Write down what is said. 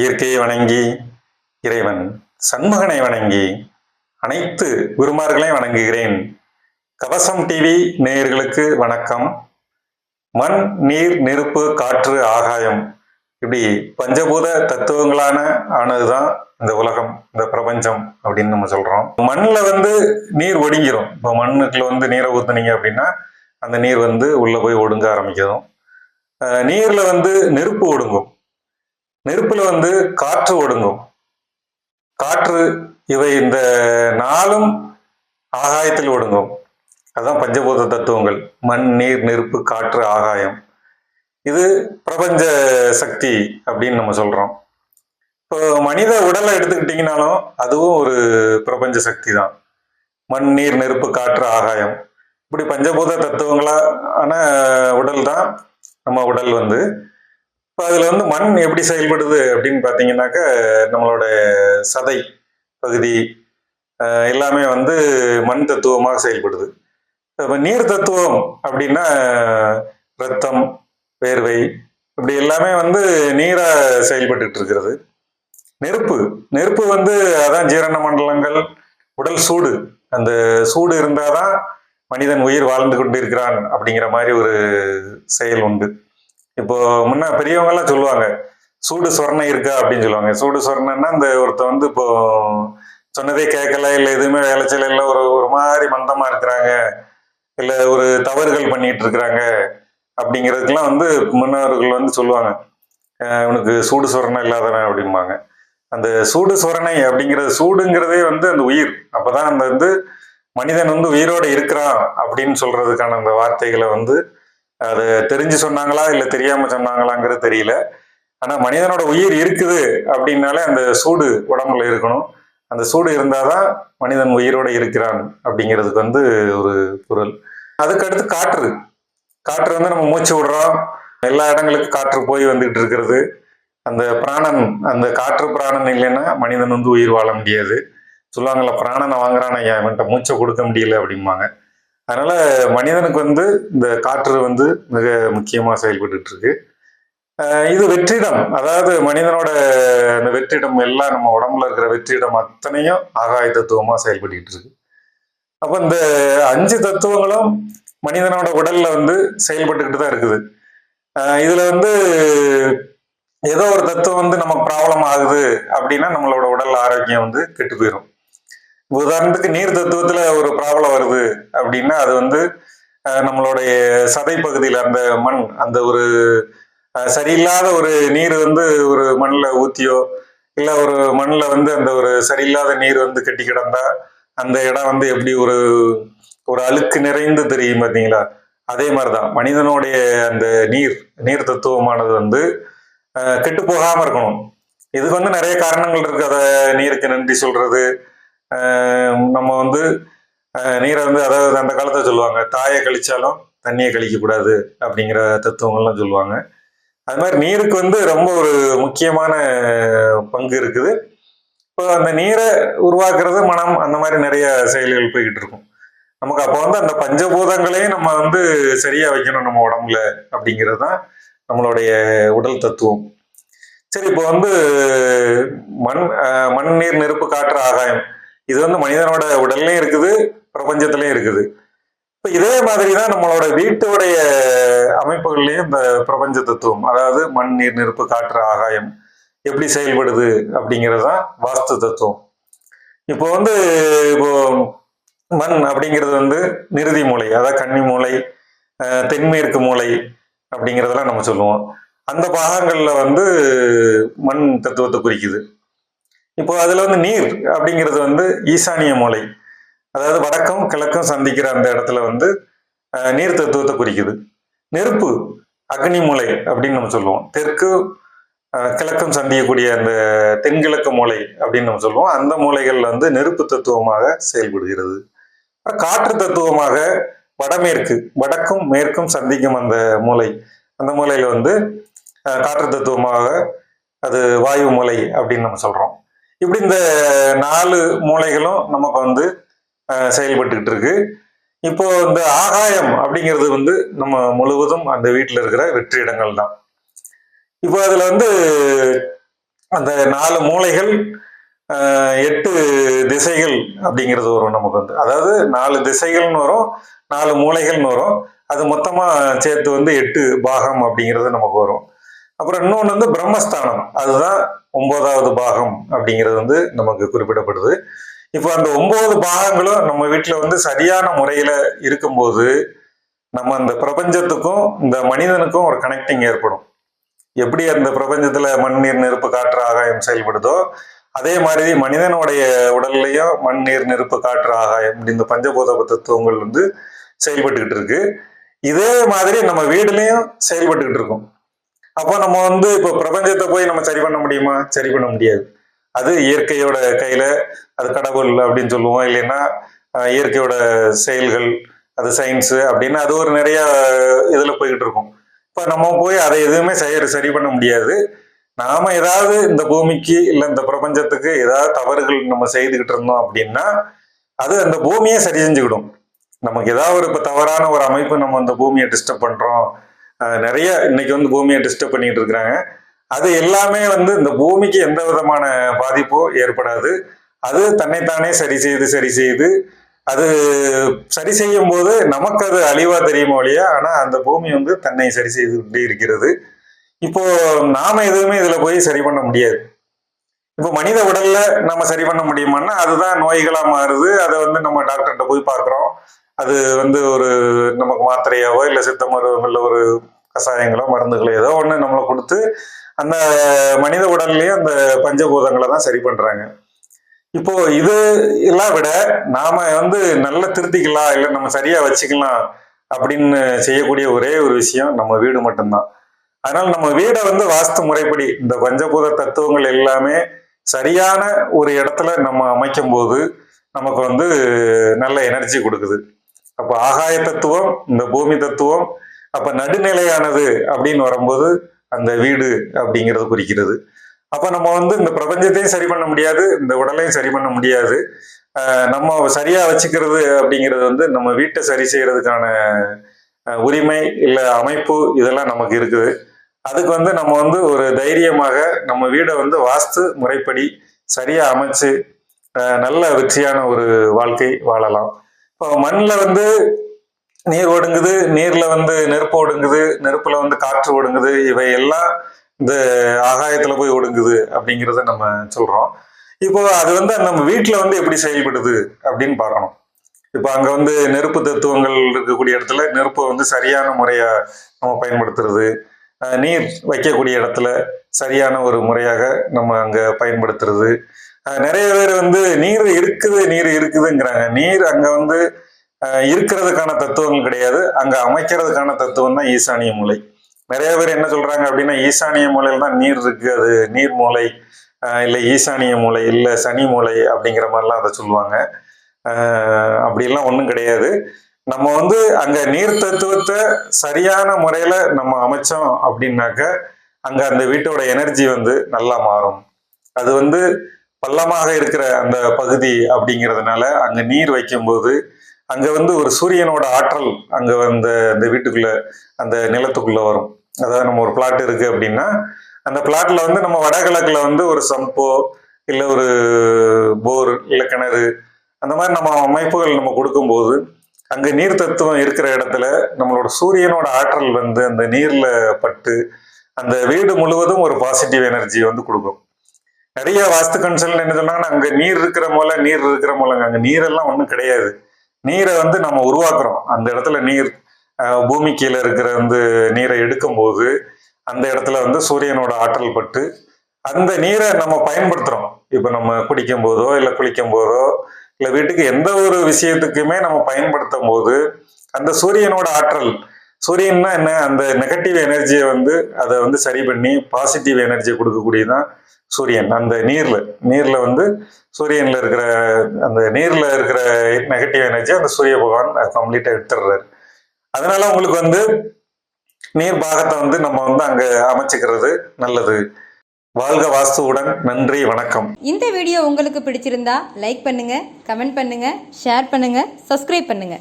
இயற்கையை வணங்கி இறைவன் சண்முகனை வணங்கி அனைத்து குருமார்களையும் வணங்குகிறேன். கவசம் டிவி நேயர்களுக்கு வணக்கம். மண் நீர் நெருப்பு காற்று ஆகாயம் இப்படி பஞ்சபூத தத்துவங்களான ஆனதுதான் இந்த உலகம் இந்த பிரபஞ்சம் அப்படின்னு நம்ம சொல்றோம். மண்ணில் வந்து நீர் ஒடுங்கிரும். இப்போ மண்ணுக்குள்ள வந்து நீரை ஊத்துனீங்க அப்படின்னா அந்த நீர் வந்து உள்ள போய் ஒடுங்க ஆரம்பிக்கும் நீரில் நீர்ல வந்து நெருப்பு ஒடுங்கும். நெருப்புல வந்து காற்று ஒடுங்கும். காற்று இவை இந்த நாளும் ஆகாயத்தில் ஒடுங்கும். அதுதான் பஞ்சபூத தத்துவங்கள். மண் நீர் நெருப்பு காற்று ஆகாயம். இது பிரபஞ்ச சக்தி அப்படின்னு நம்ம சொல்றோம். இப்போ மனித உடலை எடுத்துக்கிட்டிங்கனாலும் அதுவும் ஒரு பிரபஞ்ச சக்தி தான். மண் நீர் நெருப்பு காற்று ஆகாயம். இப்படி பஞ்சபூத தத்துவங்களான உடல் தான் நம்ம உடல் வந்து. இப்போ அதில் வந்து மண் எப்படி செயல்படுது அப்படின்னு பார்த்தீங்கன்னாக்க நம்மளோட சதை பகுதி எல்லாமே வந்து மண் தத்துவமாக செயல்படுது. இப்போ நீர் தத்துவம் அப்படின்னா ரத்தம் வேர்வை இப்படி எல்லாமே வந்து நீராக செயல்பட்டு இருக்கிறது. நெருப்பு நெருப்பு வந்து அதான் ஜீரண மண்டலங்கள் உடல் சூடு. அந்த சூடு இருந்தாதான் மனிதன் உயிர் வாழ்ந்து கொண்டிருக்கிறான் அப்படிங்கிற மாதிரி ஒரு செயல் உண்டு. இப்போ முன்ன பெரியவங்க எல்லாம் சொல்லுவாங்க சூடு சொரணை இருக்கா? அப்படின்னு சொல்லுவாங்க. சூடு சொரணைன்னா இந்த ஒருத்த வந்து இப்போ சொன்னதே கேட்கல இல்லை எதுவுமே வேலைச்சல இல்லை ஒரு ஒரு மாதிரி மந்தமா இருக்கிறாங்க இல்லை ஒரு தவறுகள் பண்ணிட்டு இருக்கிறாங்க அப்படிங்கிறதுக்கெல்லாம் வந்து முன்னோர்கள் வந்து சொல்லுவாங்க. உனக்கு சூடு சொரணை இல்லாதவன் அப்படிம்பாங்க. அந்த சூடு சொரணை அப்படிங்கிறது சூடுங்கிறதே வந்து அந்த உயிர். அப்போதான் அந்த வந்து மனிதன் வந்து உயிரோடு இருக்கிறான் அப்படின்னு சொல்றதுக்கான அந்த வார்த்தைகளை வந்து அது தெரிஞ்சு சொன்னாங்களா இல்லை தெரியாம சொன்னாங்களாங்கிறது தெரியல. ஆனா மனிதனோட உயிர் இருக்குது அப்படின்னாலே அந்த சூடு உடம்புல இருக்கணும். அந்த சூடு இருந்தாதான் மனிதன் உயிரோட இருக்கிறான் அப்படிங்கிறதுக்கு வந்து ஒரு பொருள் அதுக்கடுத்து காற்று. காற்று வந்து நம்ம மூச்சு விடுறோம் எல்லா இடங்களுக்கும் காற்று போய் வந்துகிட்டு இருக்கிறது. அந்த பிராணன் அந்த காற்று பிராணன் இல்லைன்னா மனிதன் வந்து உயிர் வாழ முடியாது. சொல்லுவாங்கல்ல பிராணனை வாங்குறான் ஐயா மூச்சை கொடுக்க முடியல அப்படிம்பாங்க. அதனால மனிதனுக்கு வந்து இந்த காற்று வந்து மிக முக்கியமாக செயல்பட்டு இருக்கு இது வெற்றிடம். அதாவது மனிதனோட அந்த வெற்றிடம் எல்லாம் நம்ம உடம்புல இருக்கிற வெற்றிடம் அத்தனையும் ஆகாய தத்துவமா செயல்பட்டு இருக்கு அப்போ இந்த அஞ்சு தத்துவங்களும் மனிதனோட உடல்ல வந்து செயல்பட்டுக்கிட்டு தான் இருக்குது. இதில் இதுல வந்து ஏதோ ஒரு தத்துவம் வந்து நமக்கு ப்ராப்ளம் ஆகுது அப்படின்னா நம்மளோட உடல் ஆரோக்கியம் வந்து கெட்டு போயிடும் உதாரணத்துக்கு நீர் தத்துவத்துல ஒரு ப்ராப்ளம் வருது அப்படின்னா அது வந்து நம்மளுடைய சதை பகுதியில் அந்த மண் அந்த ஒரு சரியில்லாத ஒரு நீர் வந்து ஒரு மண்ணில் ஊத்தியோ இல்லை ஒரு மண்ணில் வந்து அந்த ஒரு சரியில்லாத நீர் வந்து கட்டி கிடந்தா அந்த இடம் வந்து எப்படி ஒரு ஒரு அழுக்கு நிறைந்து தெரியும் பார்த்தீங்களா? அதே மாதிரிதான் மனிதனுடைய அந்த நீர் நீர் தத்துவமானது வந்து கெட்டு போகாம இருக்கணும். இதுக்கு வந்து நிறைய காரணங்கள் இருக்கு. அதை நீருக்கு நன்றி சொல்றது நம்ம வந்து நீரை வந்து அதாவது அந்த காலத்தை சொல்லுவாங்க தாயை கழிச்சாலும் தண்ணியை கழிக்கக்கூடாது அப்படிங்கிற தத்துவங்கள்லாம் சொல்லுவாங்க. அது மாதிரி நீருக்கு வந்து ரொம்ப ஒரு முக்கியமான பங்கு இருக்குது. இப்போ அந்த நீரை உருவாக்குறது மனம் அந்த மாதிரி நிறைய செயல்கள் போய்கிட்டு இருக்கும். நமக்கு அப்போ வந்து அந்த பஞ்சபூதங்களையும் நம்ம வந்து சரியா வைக்கணும் நம்ம உடம்புல அப்படிங்கிறது தான் நம்மளுடைய உடல் தத்துவம். சரி இப்போ வந்து மண் மண் நீர் நெருப்பு காற்று ஆகாயம். இது வந்து மனிதனோட உடல்லையும் இருக்குது பிரபஞ்சத்திலையும் இருக்குது. இப்போ இதே மாதிரி தான் நம்மளோட வீட்டுடைய அமைப்புகள்லையும் இந்த பிரபஞ்ச தத்துவம் அதாவது மண் நீர் நெருப்பு காற்று ஆகாயம் எப்படி செயல்படுது அப்படிங்கிறது தான் வாஸ்து தத்துவம். இப்போ வந்து இப்போ மண் அப்படிங்கிறது வந்து நிறுதி மூளை அதாவது கன்னி மூளை தென்மேற்கு மூளை அப்படிங்கிறதெல்லாம் நம்ம சொல்லுவோம். அந்த பாகங்களில் வந்து மண் தத்துவத்தை குறிக்குது. இப்போ அதுல வந்து நீர் அப்படிங்கிறது வந்து ஈசானிய மூளை. அதாவது வடக்கும் கிழக்கும் சந்திக்கிற அந்த இடத்துல வந்து நீர் தத்துவத்தை குறிக்குது. நெருப்பு அக்னி மூலை அப்படின்னு நம்ம சொல்லுவோம். தெற்கு கிழக்கம் கிழக்கும் சந்திக்கக்கூடிய அந்த தென்கிழக்கு மூலை அப்படின்னு நம்ம சொல்லுவோம். அந்த மூளைகள் வந்து நெருப்பு தத்துவமாக செயல்படுகிறது. காற்று தத்துவமாக வடமேற்கு வடக்கும் மேற்கும் சந்திக்கும் அந்த மூலை அந்த மூலையில வந்து காற்று தத்துவமாக அது வாயு மூலை அப்படின்னு நம்ம சொல்றோம். இப்படி இந்த நாலு மூலைகளும் நமக்கு வந்து செயல்பட்டுக்கிட்டு இருக்கு இப்போ இந்த ஆகாயம் அப்படிங்கிறது வந்து நம்ம முழுவதும் அந்த வீட்டில் இருக்கிற வெற்றி இடங்கள் தான். இப்போ அதில் வந்து அந்த நாலு மூலைகள் எட்டு திசைகள் அப்படிங்கிறது வரும் நமக்கு வந்து. அதாவது நாலு திசைகள்னு வரும் நாலு மூலைகள்னு வரும். அது மொத்தமாக சேர்த்து வந்து எட்டு பாகம் அப்படிங்கிறது நமக்கு வரும். அப்புறம் இன்னொன்று வந்து பிரம்மஸ்தானம். அதுதான் ஒன்பதாவது பாகம் அப்படிங்கிறது வந்து நமக்கு குறிப்பிடப்படுது. இப்போ அந்த ஒன்பது பாகங்களும் நம்ம வீட்டில் வந்து சரியான முறையில் இருக்கும்போது நம்ம அந்த பிரபஞ்சத்துக்கும் இந்த மனிதனுக்கும் ஒரு கனெக்டிங் ஏற்படும். எப்படி அந்த பிரபஞ்சத்தில் மண் நீர் நெருப்பு காற்று ஆகாயம் செயல்படுதோ அதே மாதிரி மனிதனுடைய உடல்லையும் மண் நீர் நெருப்பு காற்று ஆகாயம் இந்த பஞ்சபூத தத்துவங்கள் வந்து செயல்பட்டுக்கிட்டு இருக்கு. இதே மாதிரி நம்ம வீடுலையும் செயல்பட்டுக்கிட்டு இருக்கும். அப்போ நம்ம வந்து இப்போ பிரபஞ்சத்தை போய் நம்ம சரி பண்ண முடியுமா? சரி பண்ண முடியாது. அது இயற்கையோட கையில அது கடவுள் அப்படின்னு சொல்லுவோம். இல்லைன்னா இயற்கையோட செயல்கள் அது சயின்ஸு அப்படின்னு அது ஒரு நிறைய இதில் போய்கிட்டு இருக்கும். இப்போ நம்ம போய் அதை எதுவுமே செய்ய சரி பண்ண முடியாது. நாம ஏதாவது இந்த பூமிக்கு இல்லை இந்த பிரபஞ்சத்துக்கு ஏதாவது தவறுகள் நம்ம செய்துக்கிட்டு இருந்தோம் அப்படின்னா அது அந்த பூமியை சரி செஞ்சுக்கிடும். நமக்கு ஏதாவது ஒரு இப்போ தவறான ஒரு அமைப்பு நம்ம அந்த பூமியை டிஸ்டர்ப் பண்றோம். நிறைய இன்னைக்கு வந்து பூமியை டிஸ்டர்ப் பண்ணிட்டு இருக்கிறாங்க. அது எல்லாமே வந்து இந்த பூமிக்கு எந்த விதமான பாதிப்பும் ஏற்படாது. அது தன்னைத்தானே சரி செய்து சரி செய்து அது சரி செய்யும் போது நமக்கு அது அழிவா தெரியுமோ இல்லையா? ஆனா அந்த பூமி வந்து தன்னை சரி செய்து கொண்டே இருக்கிறது. இப்போ நாம எதுவுமே இதுல போய் சரி பண்ண முடியாது. இப்போ மனித உடல்ல நம்ம சரி பண்ண முடியுமான்னா அதுதான் நோய்களா மாறுது. அதை வந்து நம்ம டாக்டர்கிட்ட போய் பார்க்குறோம். அது வந்து ஒரு நமக்கு மாத்திரையாவோ இல்லை சித்த மருந்துல ஒரு கஷாயங்களோ மருந்துகளோ ஏதோ ஒன்று நம்மளை கொடுத்து அந்த மனித உடல்லையும் அந்த பஞ்சபூதங்களை தான் சரி பண்ணுறாங்க இப்போ இது எல்லாம் விட நாம வந்து நல்லா திருத்திக்கலாம் இல்லை நம்ம சரியா வச்சுக்கலாம் அப்படின்னு செய்யக்கூடிய ஒரே ஒரு விஷயம் நம்ம வீடு மட்டும்தான். அதனால நம்ம வீடை வந்து வாஸ்து முறைப்படி இந்த பஞ்சபூத தத்துவங்கள் எல்லாமே சரியான ஒரு இடத்துல நம்ம அமைக்கும் போது நமக்கு வந்து நல்ல எனர்ஜி கொடுக்குது. அப்போ ஆகாய தத்துவம் இந்த பூமி தத்துவம் அப்ப நடுநிலையானது அப்படின்னு வரும்போது அந்த வீடு அப்படிங்கிறது குறிக்கிறது. அப்ப நம்ம வந்து இந்த பிரபஞ்சத்தையும் சரி பண்ண முடியாது இந்த உடலையும் சரி பண்ண முடியாது. நம்ம சரியா வச்சுக்கிறது அப்படிங்கிறது வந்து நம்ம வீட்டை சரி செய்யறதுக்கான உரிமை இல்லை அமைப்பு இதெல்லாம் நமக்கு இருக்குது. அதுக்கு வந்து நம்ம வந்து ஒரு தைரியமாக நம்ம வீடை வந்து வாஸ்து முறைப்படி சரியா அமைச்சு நல்ல வெற்றியான ஒரு வாழ்க்கை வாழலாம். இப்போ மண்ணில் வந்து நீர் ஒடுங்குது நீர்ல வந்து நெருப்பு ஒடுங்குது நெருப்புல வந்து காற்று ஒடுங்குது இவை எல்லாம் இந்த ஆகாயத்துல போய் ஒடுங்குது அப்படிங்கிறத நம்ம சொல்றோம். இப்போ அது வந்து நம்ம வீட்டுல வந்து எப்படி செயல்படுது அப்படின்னு பார்க்கணும். இப்போ அங்க வந்து நெருப்பு தத்துவங்கள் இருக்கக்கூடிய இடத்துல நெருப்பை வந்து சரியான முறையா நம்ம பயன்படுத்துறது நீர் வைக்கக்கூடிய இடத்துல சரியான ஒரு முறையாக நம்ம அங்க பயன்படுத்துறது நிறைய பேர் வந்து நீர் இருக்குது நீர் இருக்குதுங்கிறாங்க. நீர் அங்க வந்து இருக்கிறதுக்கான தத்துவங்கள் கிடையாது. அங்க அமைக்கிறதுக்கான தத்துவம் தான் ஈசானிய மூலை. நிறைய பேர் என்ன சொல்றாங்க அப்படின்னா ஈசானிய மூலையில் தான் நீர் இருக்கு. அது நீர் மூலை இல்லை ஈசானிய மூலை இல்லை சனி மூலை அப்படிங்கிற மாதிரிலாம் அதை சொல்லுவாங்க. அப்படிலாம் ஒன்றும் கிடையாது. நம்ம வந்து அங்க நீர் தத்துவத்தை சரியான முறையில நம்ம அமைச்சோம் அப்படின்னாக்க அங்க அந்த வீட்டோட எனர்ஜி வந்து நல்லா மாறும். அது வந்து பள்ளமாக இருக்கிற அந்த பகுதி அப்படிங்கிறதுனால அங்க நீர் வைக்கும்போது அங்க வந்து ஒரு சூரியனோட ஆற்றல் அங்க வந்து அந்த வீட்டுக்குள்ள அந்த நிலத்துக்குள்ள வரும். அதாவது நம்ம ஒரு பிளாட் இருக்கு அப்படின்னா அந்த பிளாட்ல வந்து நம்ம வடகிழக்குல வந்து ஒரு சம்போ இல்லை ஒரு போர் இல்லை கிணறு அந்த மாதிரி நம்ம அமைப்புகள் நம்ம கொடுக்கும்போது அங்கே நீர் தத்துவம் இருக்கிற இடத்துல நம்மளோட சூரியனோட ஆற்றல் வந்து அந்த நீர்ல பட்டு அந்த வீடு முழுவதும் ஒரு பாசிட்டிவ் எனர்ஜி வந்து கொடுக்கும். நிறைய வாஸ்து கன்சல்ட் என்ன சொன்னாங்கன்னா அங்க நீர் இருக்கிற மூல நீர் இருக்கிற மூலங்க. அங்க நீரெல்லாம் ஒன்றும் கிடையாது. நீரை வந்து நம்ம உருவாக்குறோம். அந்த இடத்துல நீர் பூமி கீழே இருக்கிற வந்து நீரை எடுக்கும்போது அந்த இடத்துல வந்து சூரியனோட ஆற்றல் பட்டு அந்த நீரை நம்ம பயன்படுத்துறோம். இப்போ நம்ம குடிக்கும் போதோ இல்லை குளிக்கும் போதோ இல்லை வீட்டுக்கு எந்த ஒரு விஷயத்துக்குமே நம்ம பயன்படுத்தும் போது அந்த சூரியனோட ஆற்றல் சூரியன்னா என்ன? அந்த நெகட்டிவ் எனர்ஜியை வந்து அதை வந்து சரி பண்ணி பாசிட்டிவ் எனர்ஜியை கொடுக்கக்கூடியதான் சூரியன். அந்த நீர்ல நீர்ல வந்து சூரியன்ல இருக்கிற அந்த நீர்ல இருக்கிற நெகட்டிவ் எனர்ஜி அந்த சூரிய பகவான் கம்ப்ளீட்டா எடுத்துடுறாரு. அதனால உங்களுக்கு வந்து நீர் பாகத்தை வந்து நம்ம வந்து அங்க அமைச்சுக்கிறது நல்லது. வாழ்க வாஸ்துவுடன் நன்றி வணக்கம். இந்த வீடியோ உங்களுக்கு பிடிச்சிருந்தா லைக் பண்ணுங்க கமெண்ட் பண்ணுங்க ஷேர் பண்ணுங்க சப்ஸ்கிரைப் பண்ணுங்க.